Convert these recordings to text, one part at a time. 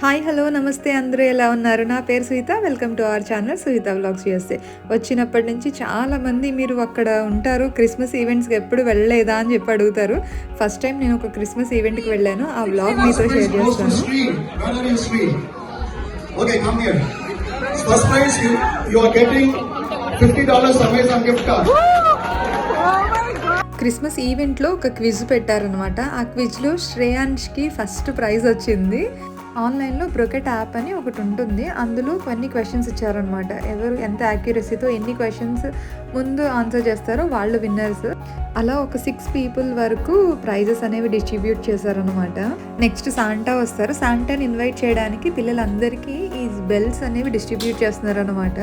Hi hello నమస్తే అందరూ ఎలా ఉన్నారు? నా పేరు Suhita welcome to our channel Suhita vlogs చేస్తే వచ్చినప్పటి నుంచి చాలా మంది మీరు అక్కడ ఉంటారు. క్రిస్మస్ ఈవెంట్స్కి ఎప్పుడు వెళ్ళలేదా అని చెప్పి అడుగుతారు. ఫస్ట్ టైం నేను ఒక క్రిస్మస్ ఈవెంట్కి వెళ్ళాను. ఆ వ్లాగ్ మీతో షేర్ చేస్తాను. screen. Where are you screen? Okay, come here. First prize, you, you are getting $50 Amazon gift card. Christmas ఈవెంట్లో ఒక క్విజ్ పెట్టారనమాట ఆ క్విజ్లో శ్రేయాన్ష్కి ఫస్ట్ ప్రైజ్ వచ్చింది. ఆన్లైన్లో బ్రొకెట్ యాప్ అని ఒకటి ఉంటుంది. అందులో కొన్ని క్వశ్చన్స్ ఇచ్చారనమాట ఎవరు ఎంత యాక్యురసీతో ఎన్ని క్వశ్చన్స్ ముందు ఆన్సర్ చేస్తారో వాళ్ళు విన్నర్స్ అలా ఒక సిక్స్ పీపుల్ వరకు ప్రైజెస్ అనేవి డిస్ట్రిబ్యూట్ చేశారనమాట నెక్స్ట్ శాంటా వస్తారు. శాంటాని ఇన్వైట్ చేయడానికి పిల్లలందరికీ ఈ బెల్స్ అనేవి డిస్ట్రిబ్యూట్ చేస్తున్నారనమాట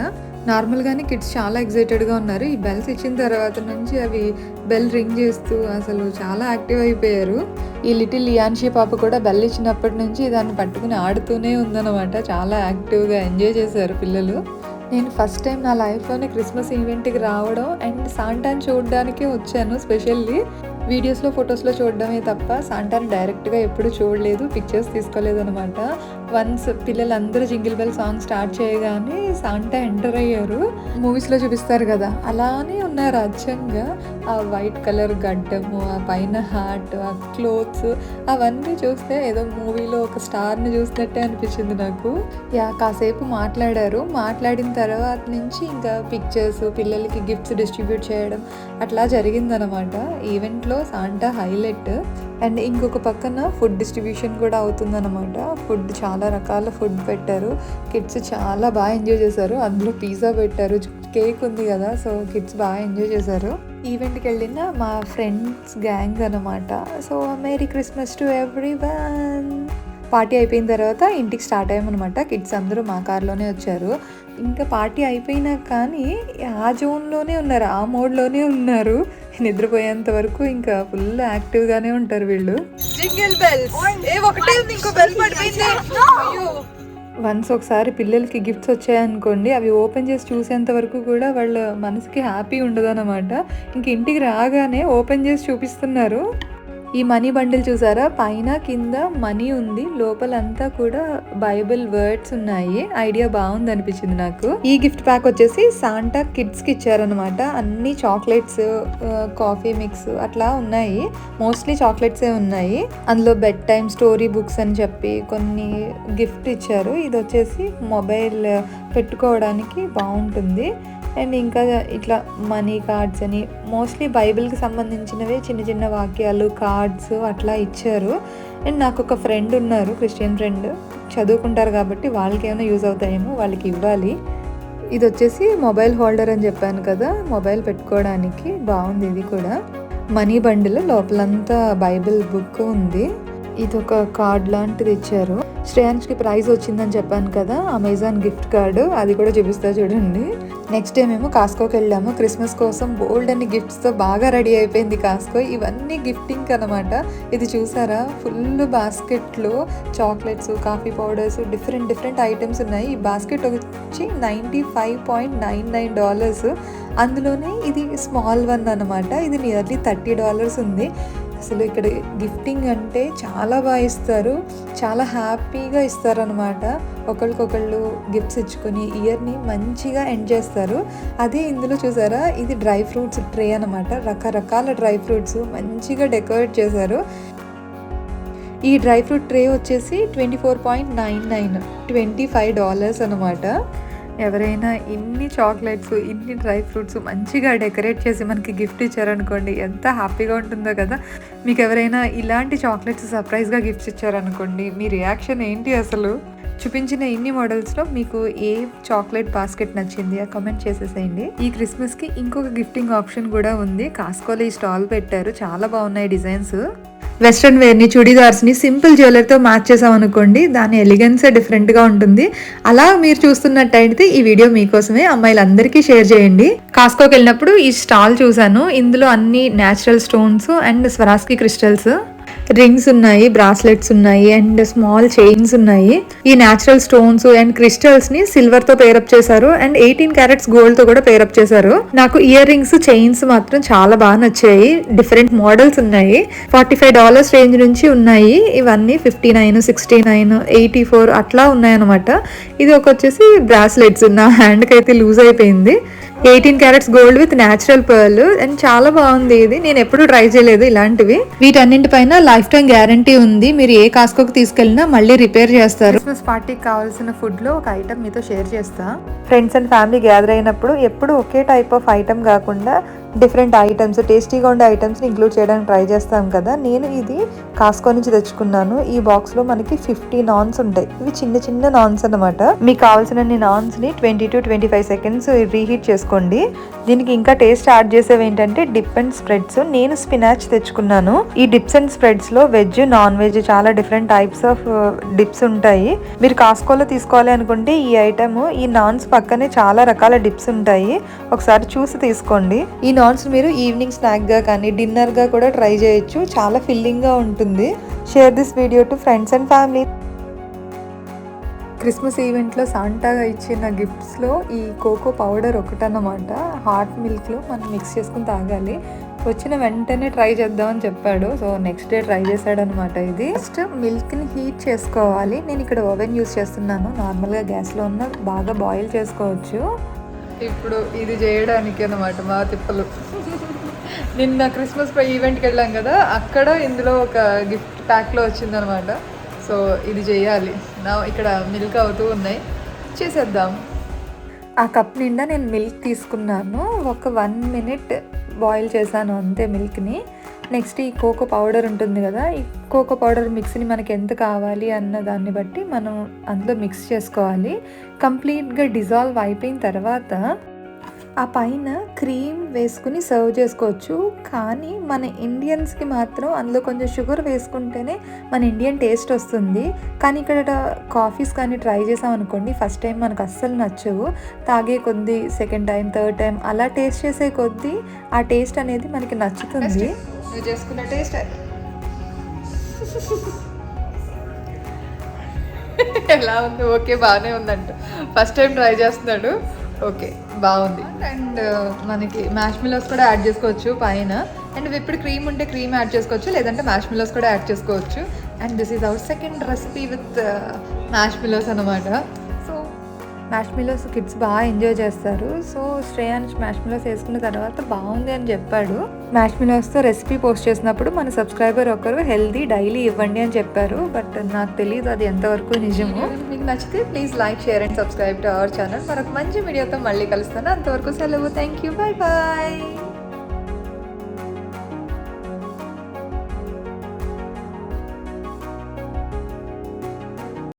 నార్మల్గానే కిడ్స్ చాలా ఎక్సైటెడ్గా ఉన్నారు. ఈ బెల్స్ ఇచ్చిన తర్వాత నుంచి అవి బెల్ రింగ్ చేస్తూ అసలు చాలా యాక్టివ్ అయిపోయారు. ఈ లిటిల్ లియాన్షి పాప కూడా బెల్ ఇచ్చినప్పటి నుంచి దాన్ని పట్టుకుని ఆడుతూనే ఉందన్నమాట. చాలా యాక్టివ్గా ఎంజాయ్ చేశారు పిల్లలు. నేను ఫస్ట్ టైం నా లైఫ్లోనే క్రిస్మస్ ఈవెంట్కి రావడం అండ్ సాంటాన్ చూడడానికే వచ్చాను స్పెషల్లీ. వీడియోస్లో ఫొటోస్లో చూడడమే తప్ప సాంటాను డైరెక్ట్గా ఎప్పుడు చూడలేదు పిక్చర్స్ తీసుకోలేదు అనమాట వన్స్ పిల్లలందరూ జింగిల్ బెల్ సాంగ్ స్టార్ట్ చేయగానే సాంటా ఎంటర్ అయ్యారు. మూవీస్లో చూపిస్తారు కదా అలానే ఉన్నారు అచ్చంగా. ఆ వైట్ కలర్ గడ్డము ఆ పైన హార్ట్ ఆ క్లోత్స్ అవన్నీ చూస్తే ఏదో మూవీలో ఒక స్టార్ని చూసినట్టే అనిపించింది నాకు. యా కాసేపు మాట్లాడారు. మాట్లాడిన తర్వాత నుంచి ఇంకా పిక్చర్స్ పిల్లలకి గిఫ్ట్స్ డిస్ట్రిబ్యూట్ చేయడం అట్లా జరిగిందనమాట. ఈవెంట్లో సాంటా హైలైట్ అండ్ ఇంకొక పక్కన ఫుడ్ డిస్ట్రిబ్యూషన్ కూడా అవుతుందన్నమాట ఫుడ్ చాలా రకాల ఫుడ్ పెట్టారు. కిడ్స్ చాలా బాగా ఎంజాయ్ చేశారు. అందులో పిజ్జా పెట్టారు. కేక్ ఉంది కదా సో కిడ్స్ బాగా ఎంజాయ్ చేశారు. ఈవెంట్కి వెళ్ళిన మా ఫ్రెండ్స్ గ్యాంగ్ అనమాట so merry Christmas to everyone party అయిపోయిన తర్వాత ఇంటికి స్టార్ట్ అయ్యామన్నమాట. కిడ్స్ అందరూ మా కార్లోనే వచ్చారు. ఇంకా పార్టీ అయిపోయినా కానీ ఆ జోన్లోనే ఉన్నారు ఆ మోడ్లోనే ఉన్నారు. నిద్రపోయేంత వరకు ఇంకా ఫుల్ యాక్టివ్గానే ఉంటారు వీళ్ళు. Jingle bells. ఏ ఒకటే ఉంది ఇంకో బెల్ పడిపోయింది. అయ్యో. వన్స్ ఒకసారి పిల్లలకి గిఫ్ట్స్ వచ్చాయనుకోండి అవి ఓపెన్ చేసి చూసేంత వరకు కూడా వాళ్ళ మనసుకి హ్యాపీ ఉండదు అనమాట ఇంక ఇంటికి రాగానే ఓపెన్ చేసి చూపిస్తున్నారు. ఈ మనీ బండిల్ చూసారా? పైన కింద మనీ ఉంది. లోపలంతా కూడా బైబిల్ వర్డ్స్ ఉన్నాయి. ఐడియా బాగుంది అనిపించింది నాకు. ఈ గిఫ్ట్ ప్యాక్ వచ్చేసి సాంటా కిడ్స్కి ఇచ్చారనమాట అన్ని చాక్లెట్స్ కాఫీ మిక్స్ అట్లా ఉన్నాయి. మోస్ట్లీ చాక్లెట్సే ఉన్నాయి. అందులో బెడ్ టైమ్ స్టోరీ బుక్స్ అని చెప్పి కొన్ని గిఫ్ట్ ఇచ్చారు. ఇది వచ్చేసి మొబైల్ పెట్టుకోవడానికి బాగుంటుంది. అండ్ ఇంకా ఇట్లా మనీ కార్డ్స్ అని మోస్ట్లీ బైబిల్కి సంబంధించినవే చిన్న చిన్న వాక్యాలు కార్డ్స్ అట్లా ఇచ్చారు. అండ్ నాకు ఒక ఫ్రెండ్ ఉన్నారు క్రిస్టియన్ ఫ్రెండ్. చదువుకుంటారు కాబట్టి వాళ్ళకి ఏమైనా యూజ్ అవుతాయేమో వాళ్ళకి ఇవ్వాలి. ఇది వచ్చేసి మొబైల్ హోల్డర్ అని చెప్పాను కదా మొబైల్ పెట్టుకోవడానికి. బాగుంది ఇది కూడా. మనీ బండిల్ లోపలంతా బైబిల్ బుక్ ఉంది. ఇది ఒక కార్డ్ లాంటిది ఇచ్చారు. శ్రేయాన్స్కి ప్రైజ్ వచ్చిందని చెప్పాను కదా అమెజాన్ గిఫ్ట్ కార్డు. అది కూడా చూపిస్తా చూడండి. నెక్స్ట్ డే మేము కాస్కోకి వెళ్ళాము. క్రిస్మస్ కోసం బోల్డ్ అన్ని గిఫ్ట్స్తో బాగా రెడీ అయిపోయింది కాస్కో ఇవన్నీ గిఫ్టింగ్ అనమాట ఇది చూసారా? Full బాస్కెట్లో chocolates coffee powders different different items ఉన్నాయి. ఈ బాస్కెట్ వచ్చి ninety five point nine nine dollars అందులోనే ఇది స్మాల్ వన్ అనమాట ఇది నియర్లీ థర్టీ డాలర్స్ ఉంది. అసలు ఇక్కడ గిఫ్టింగ్ అంటే చాలా బాగా ఇస్తారు. చాలా హ్యాపీగా ఇస్తారనమాట ఒకరికొకళ్ళు గిఫ్ట్స్ ఇచ్చుకొని ఇయర్ని మంచిగా ఎండ్ చేస్తారు. అదే ఇందులో చూసారా? ఇది డ్రై ఫ్రూట్స్ ట్రే అనమాట రకరకాల డ్రై ఫ్రూట్స్ మంచిగా డెకరేట్ చేశారు. ఈ డ్రై ఫ్రూట్ ట్రే వచ్చేసి twenty four point nine nine twenty five dollars అనమాట ఎవరైనా ఇన్ని చాక్లెట్స్ ఇన్ని డ్రై ఫ్రూట్స్ మంచిగా డెకరేట్ చేసి మనకి గిఫ్ట్ ఇచ్చారనుకోండి ఎంత హ్యాపీగా ఉంటుందో కదా. మీకు ఎవరైనా ఇలాంటి చాక్లెట్స్ సర్ప్రైజ్గా గిఫ్ట్స్ ఇచ్చారనుకోండి మీ రియాక్షన్ ఏంటి అసలు? చూపించిన ఇన్ని మోడల్స్లో మీకు ఏ చాక్లెట్ బాస్కెట్ నచ్చింది ఆ కమెంట్ చేసేసేయండి. ఈ క్రిస్మస్కి ఇంకొక గిఫ్టింగ్ ఆప్షన్ కూడా ఉంది. కాస్కోలో ఈ స్టాల్ పెట్టారు. చాలా బాగున్నాయి డిజైన్స్. వెస్ట్రన్ వేర్ని చుడీదార్స్ని సింపుల్ జ్యువెలర్తో మ్యాచ్ చేసాం అనుకోండి దాని ఎలిగెన్సే డిఫరెంట్గా ఉంటుంది. అలా మీరు చూస్తున్నట్టయితే ఈ వీడియో మీకోసమే అమ్మాయిలందరికీ షేర్ చేయండి. కాస్కోకి వెళ్ళినప్పుడు ఈ స్టాల్ చూశాను. ఇందులో అన్ని natural stones and Swarovski crystals. Rings ఉన్నాయి బ్రాస్లెట్స్ ఉన్నాయి అండ్ స్మాల్ చైన్స్ ఉన్నాయి. ఈ న్యాచురల్ స్టోన్స్ అండ్ క్రిస్టల్స్ని సిల్వర్తో పేరప్ చేశారు అండ్ ఎయిటీన్ క్యారెట్స్ గోల్డ్తో కూడా పేరప్ చేశారు. నాకు ఇయర్ రింగ్స్ చైన్స్ మాత్రం చాలా బాగా నచ్చాయి. డిఫరెంట్ మోడల్స్ ఉన్నాయి. ఫార్టీ ఫైవ్ డాలర్స్ రేంజ్ నుంచి ఉన్నాయి. ఇవన్నీ fifty nine sixty nine eighty four అట్లా ఉన్నాయన్నమాట. ఇది ఒక వచ్చేసి బ్రాస్లెట్స్ నా హ్యాండ్కి అయితే లూజ్ అయిపోయింది. Eighteen carats gold with natural pearl and చాలా బాగుంది ఇది. నేను ఎప్పుడు ట్రై చేయలేదు ఇలాంటివి. వీటన్నింటిపైన లైఫ్ టైం గ్యారంటీ ఉంది. మీరు ఏ కాస్కోకి తీసుకెళ్ళినా మళ్ళీ రిపేర్ చేస్తారు. క్రిస్మస్ పార్టీకి కావాల్సిన ఫుడ్లో ఒక ఐటమ్ మీతో షేర్ చేస్తా. ఫ్రెండ్స్ అండ్ ఫ్యామిలీ గ్యాదర్ అయినప్పుడు ఎప్పుడు ఒకే టైప్ ఆఫ్ ఐటమ్ కాకుండా డిఫరెంట్ ఐటమ్స్ టేస్టీగా ఉండే ఐటమ్స్ని ఇంక్లూడ్ చేయడానికి ట్రై చేస్తాం కదా. నేను ఇది కాస్కో నుంచి తెచ్చుకున్నాను. ఈ బాక్స్లో మనకి ఫిఫ్టీ నాన్స్ ఉంటాయి. ఇవి చిన్న చిన్న నాన్స్ అన్నమాట. మీకు కావాల్సిన నాన్స్ని twenty to twenty five seconds reheat చేసుకోండి. దీనికి ఇంకా టేస్ట్ యాడ్ చేసేవి ఏంటంటే డిప్ అండ్ స్ప్రెడ్స్ నేను స్పినాచ్ తెచ్చుకున్నాను. ఈ డిప్స్ అండ్ స్ప్రెడ్స్లో వెజ్ నాన్ వెజ్ చాలా డిఫరెంట్ టైప్స్ ఆఫ్ డిప్స్ ఉంటాయి. మీరు కాస్కోలో తీసుకోవాలి అనుకుంటే ఈ ఐటమ్ ఈ నాన్స్ పక్కనే చాలా రకాల డిప్స్ ఉంటాయి. ఒకసారి చూసి తీసుకోండి. ఈ ప్రాన్స్ మీరు ఈవినింగ్ స్నాక్గా కానీ డిన్నర్గా కూడా ట్రై చేయొచ్చు. చాలా ఫిల్లింగ్గా ఉంటుంది. Share this video to friends and family Christmas ఈవెంట్లో సాంటాగా ఇచ్చిన గిఫ్ట్స్లో ఈ కోకో పౌడర్ ఒకటన్నమాట. హాట్ మిల్క్లో మనం మిక్స్ చేసుకుని తాగాలి. వచ్చిన వెంటనే ట్రై చేద్దామని చెప్పాడు. సో నెక్స్ట్ డే ట్రై చేశాడనమాట ఇది. ఫస్ట్ మిల్క్ని హీట్ చేసుకోవాలి. నేను ఇక్కడ ఓవెన్ యూస్ చేస్తున్నాను. నార్మల్గా గ్యాస్లో ఉన్న బాగా బాయిల్ చేసుకోవచ్చు. ఇప్పుడు ఇది చేయడానికి అనమాట మా తిప్పలు. నిన్న క్రిస్మస్ ఈవెంట్కి వెళ్ళాం కదా అక్కడ ఇందులో ఒక గిఫ్ట్ ప్యాక్లో వచ్చిందనమాట. సో ఇది చేయాలి. నా ఇక్కడ మిల్క్ అవుతూ ఉన్నాయి. చేసేద్దాం. ఆ కప్ నిండా నేను మిల్క్ తీసుకున్నాను. ఒక వన్ మినిట్ బాయిల్ చేశాను అంతే మిల్క్ని. నెక్స్ట్ ఈ కోకో పౌడర్ ఉంటుంది కదా ఈ కోకో పౌడర్ మిక్స్ని మనకి ఎంత కావాలి అన్న దాన్ని బట్టి మనం అందులో మిక్స్ చేసుకోవాలి. కంప్లీట్గా డిజాల్వ్ అయిపోయిన తర్వాత ఆ పైన క్రీమ్ వేసుకుని సర్వ్ చేసుకోవచ్చు. కానీ మన ఇండియన్స్కి మాత్రం అందులో కొంచెం షుగర్ వేసుకుంటేనే మన ఇండియన్ టేస్ట్ వస్తుంది. కానీ ఇక్కడ కాఫీస్ కానీ ట్రై చేసామనుకోండి ఫస్ట్ టైం మనకు అస్సలు నచ్చవు. తాగే కొద్దీ సెకండ్ టైం థర్డ్ టైం అలా టేస్ట్ చేసే కొద్దీ ఆ టేస్ట్ అనేది మనకి నచ్చుతుంది. నువ్వు చేసుకున్న టేస్ట్ ఎలా ఉంది? ఓకే బాగానే ఉందంట. ఫస్ట్ టైం ట్రై చేస్తున్నాడు. ఓకే బాగుంది. అండ్ uh, మనకి మ్యాష్ మిలోస్ కూడా యాడ్ చేసుకోవచ్చు పైన. అండ్ ఇప్పుడు క్రీమ్ ఉంటే క్రీమ్ యాడ్ చేసుకోవచ్చు లేదంటే మ్యాష్ మిలోస్ కూడా యాడ్ చేసుకోవచ్చు. And this is our second recipe with marshmallows అనమాట సో కిడ్స్ బాగా ఎంజాయ్ చేస్తారు. సో శ్రేయాన్ మ్యాష్మిలోస్ వేసుకున్న తర్వాత బాగుంది అని చెప్పాడు. మ్యాష్మిలోస్తో రెసిపీ పోస్ట్ చేసినప్పుడు మన సబ్స్క్రైబర్ ఒకరు హెల్దీ డైలీ ఇవ్వండి అని చెప్పారు. బట్ నాకు తెలియదు అది ఎంతవరకు నిజము. మీకు నచ్చితే please like share and subscribe to our channel మరొక మంచి వీడియోతో మళ్ళీ కలుస్తాను. అంతవరకు సెలవు. Thank you bye bye